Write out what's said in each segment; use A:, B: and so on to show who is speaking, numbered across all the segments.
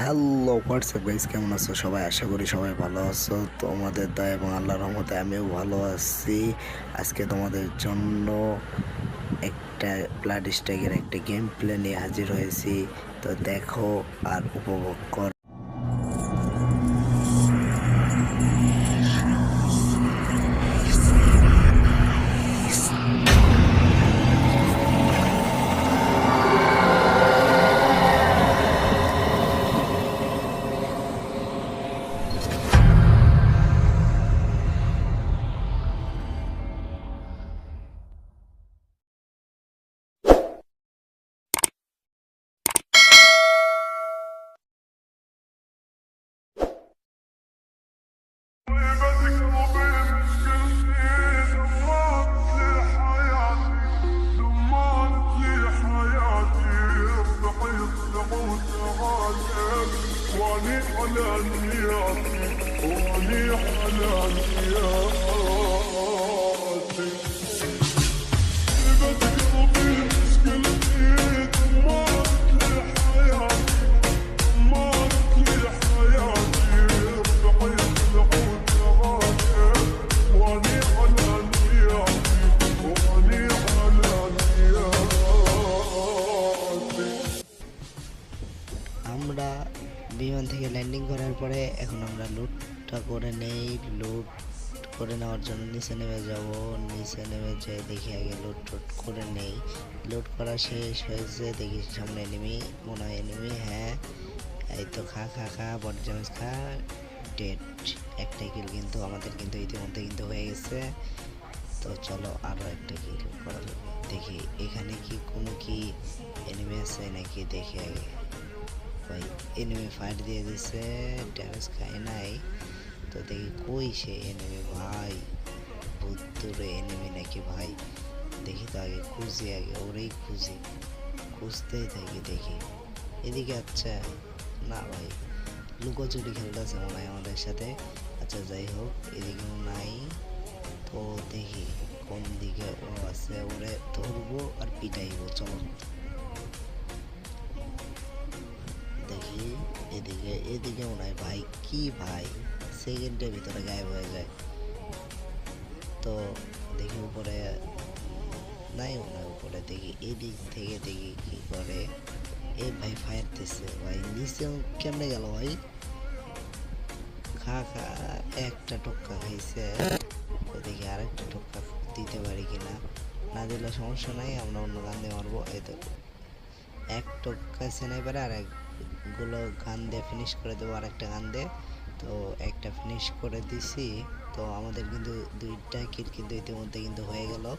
A: Hello WhatsApp guys কেমন আছো? সবাই আশা করি সবাই ভালো আছো। তোমাদের দয়া এবং আল্লাহ রহমতে আমিও ভালো আছি। আজকে তোমাদের জন্য একটা ব্লাড স্ট্রাইকের একটা গেম প্লে নিয়ে হাজির হয়েছি। তো দেখো আর উপভোগ কর।
B: واني على نياتي واني على نياتي
A: বিমান থেকে ল্যান্ডিং করার পরে এখন আমরা লুটটা করে নেই। লুট করে নেওয়ার জন্য নিচে নেমে যাব। নিচে নেমে যেয়ে দেখি আগে লুট টুট করে নেই। লুট করা শেষ হয়েছে, দেখি সামনে এনিমি মনে হয় এনিমি হ্যাঁ। এই তো খা খা খা বডি ড্যামেজ খা ডেড একটা কিল কিন্তু আমাদের কিন্তু ইতিমধ্যে কিন্তু হয়ে গেছে। তো চলো আরও একটা কিল করা যাবে দেখি এখানে কি কোনো কি এনিমি আছে নাকি দেখি আগে। ভাই এনিমি ফাইট দিয়ে দিছে ড্যামেজ খায় নাই তো দেখি কই সে ভাই বুদ্ধরে এনিমি নাকি ভাই দেখি তো আগে খুঁজি আগে ওরেই খুঁজি খুঁজতেই থাকি দেখি এদিকে আচ্ছা না ভাই লুকোচুরি খেলতেছে মনে হয় আমাদের সাথে আচ্ছা যাই হোক এদিকেও নাই তো দেখি কোন দিকে ও আছে ওরে ধরবো আর পিটাইবো চলো এদিকে মনে হয়, ভাই, কি ভাই? সেকেন্ডের ভিতরে গায়েব হয়ে যায়। তো দেখি উপরে, নাই মনে হয় উপরে, দেখি এদিক থেকে দেখি কি করে। এই ভাই ফায়ার দিচ্ছে ভাই নিচে কেমনে গেল ভাই? খা খা, একটা টক্কা খাইছে। দেখি আরেকটা টক্কা দিতে পারি কিনা? না দিলে সমস্যা নাই, আমরা অন্য গান দিয়ে মারবো। এই তো এক টক্কা স্নাইপারে আর একগুলো গান দিয়ে ফিনিশ করে দেবো আর একটা গান দিয়ে। তো একটা ফিনিশ করে দিছি। তো আমাদের কিন্তু দুইটা কিল কিন্তু ইতিমধ্যে কিন্তু হয়ে গেল।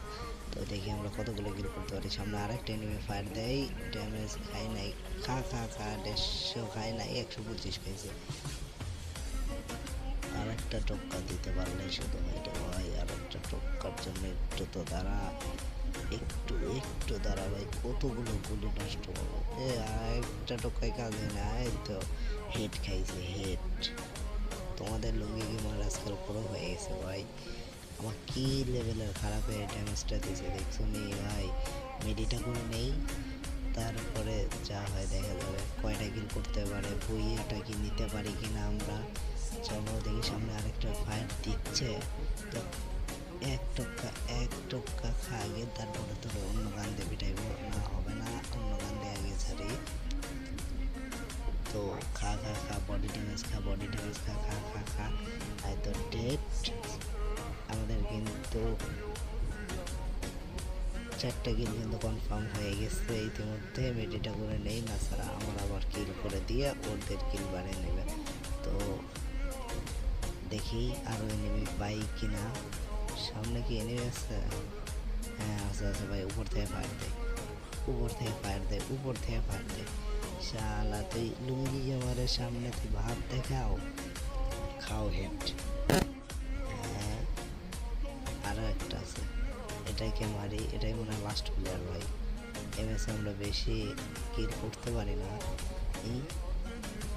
A: তো দেখি আমরা কতগুলো কিল করতে পারি। সামনে আরেকটা এনিমি ফায়ার দেয়। ড্যামেজ খাই নাই। খা খা খা, দেড়শো খাই নাই, একশো পঁচিশ খাইছে। আর একটা টক্কা দিতে পারলে শুধু এটা হয় আর একটা টক্কার জন্য একটু তো দাঁড়া। একটু একটু দাঁড়া ভাই, কতগুলো গুলি নষ্ট করব এ একটা টক্কায় কাজে না তো হেড খাইছে হেড তোমাদের লুঙ্গি গেমার আজকাল পুরো হয়ে গেছে ভাই? আমার কি লেভেলের খারাপ হয়ে ড্যামেজটা দিয়েছে দেখছ নি ভাই? মেডিটা করে নেই। তারপরে যা হয় দেখা যাবে, কয়টা কিল করতে পারে, বইয়েটা কি নিতে পারি কিনা আমরা? চলো দেখি সামনে আরেকটা ফায়ার দিচ্ছে। তো এক ড্যামেজ খা বডি খা খা খা খা আই তো ডেট আমাদের কিন্তু চারটা কিল কিন্তু কনফার্ম হয়ে গেছে ইতিমধ্যে মেডিটা করে নেই, না ছাড়া আমার আবার কিল করে দিয়ে ওদের কিল বাড়িয়ে নেবে। তো দেখি আরও এনিমি পাই কিনা। সামনে কি এনিমি আছে? হ্যাঁ আছে আছে ভাই, উপর থেকে ফায়ার দেয়। উপর থেকে ফায়ার দেয়, উপর থেকে ফায়ার দেয়। শালা, তুই লুঙ্গি আমার সামনে তুই ভাত দেখাও, খাও হেড হ্যাঁ আরও একটা আছে। এটাকে মারি এটাই মনে হয় লাস্ট প্লেয়ার ভাই। এমএসে আমরা বেশি কিল করতে পারি না।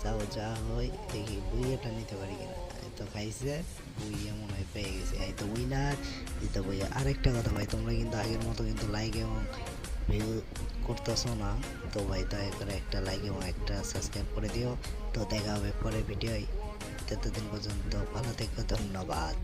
A: যাও, যা হয়, দেখি বুইয়াটা নিতে পারি কিনা। এই তো খাইছে, বুইয়া মনে হয় পেয়ে গেছে। এই তো উইনার দিতে বইয়া। আরেকটা কথা ভাই, তোমরা কিন্তু আগের মতো কিন্তু লাইক এবং ভিউ করতেছো না, তো ভাই দয়া করে একটা লাইক এবং একটা সাবস্ক্রাইব করে দিও। তো দেখা হবে পরে ভিডিওয় ততদিন পর্যন্ত ভালো থেকো, ধন্যবাদ।